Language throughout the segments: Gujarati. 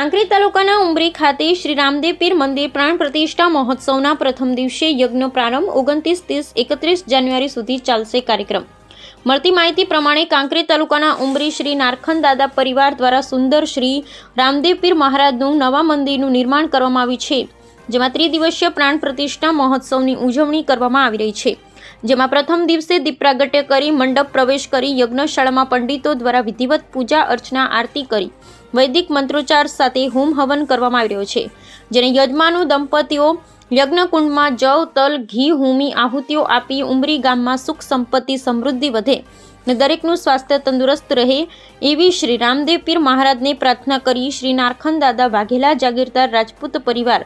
કાંકરેજ તાલુકાના ઉમરી ખાતે શ્રી રામદેવ પીર મંદિર પ્રાણ પ્રતિષ્ઠા મહોત્સવના પ્રથમ દિવસે યજ્ઞ પ્રારંભ ઓગણત્રીસ ત્રીસ એકત્રીસ જાન્યુઆરી સુધી ચાલશે કાર્યક્રમ. મળતી માહિતી પ્રમાણે કાંકરી તાલુકાના ઉમરી શ્રી નારખન દાદા પરિવાર દ્વારા સુંદર શ્રી રામદેવ પીર મહારાજનું નવા મંદિરનું નિર્માણ કરવામાં આવ્યું છે, જેમાં ત્રિદિવસીય પ્રાણ પ્રતિષ્ઠા મહોત્સવની ઉજવણી કરવામાં આવી રહી છે. જેમાં પ્રથમ દિવસે દીપ પ્રાગટ્ય કરી મંડપ પ્રવેશ કરી યજ્ઞશાળામાં પંડિતો દ્વારા વિધિવત પૂજા અર્ચના આરતી કરી. વૈદિક મંત્રોચ્ચાર સાથે હોમ હવન કરવામાં આવી રહ્યો છે, જેને યજમાનો દંપતીઓ યજ્ઞકુંડમાં જવ, તલ, ઘી, હુમી, આહુતિઓ આપી ઉમરી ગામમાં સુખ સંપત્તિ સમૃદ્ધિ વધે અને દરેકનું સ્વાસ્થ્ય તંદુરસ્ત રહે એવી શ્રી રામદેવ પીર મહારાજને પ્રાર્થના કરી શ્રી નારખન દાદા વાઘેલા જાગીરદાર રાજપૂત પરિવાર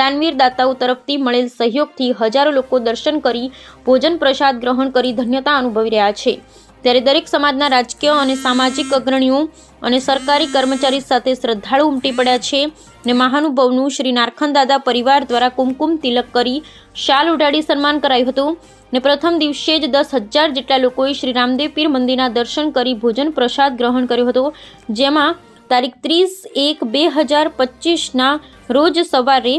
દાનવીર દાતાઓ તરફથી મળેલ સહયોગથી હજારો લોકો દર્શન કરી, ભોજન પ્રસાદ ગ્રહણ કરી ધન્યતા અનુભવી રહ્યા છે. ત્યારે દરેક સમાજના રાજકીય અને સામાજિક અગ્રણીઓ અને સરકારી કર્મચારી સાથે શ્રદ્ધાળુ ઉમટી પડ્યા છે ને મહાનુભાવનું શ્રી નારખન દાદા પરિવાર દ્વારા કુમકુમ તિલક કરી શાલ ઉડાડી સન્માન કરાયું હતું ને પ્રથમ દિવસે જ દસ હજાર જેટલા લોકોએ શ્રી રામદેવ પીર મંદિરના દર્શન કરી ભોજન પ્રસાદ ગ્રહણ કર્યો હતો. જેમાં તારીખ ત્રીસ એક બે હજાર પચીસના રોજ સવારે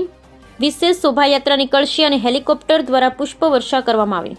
વિશેષ શોભાયાત્રા નીકળશે અને હેલિકોપ્ટર દ્વારા પુષ્પવર્ષા કરવામાં આવી.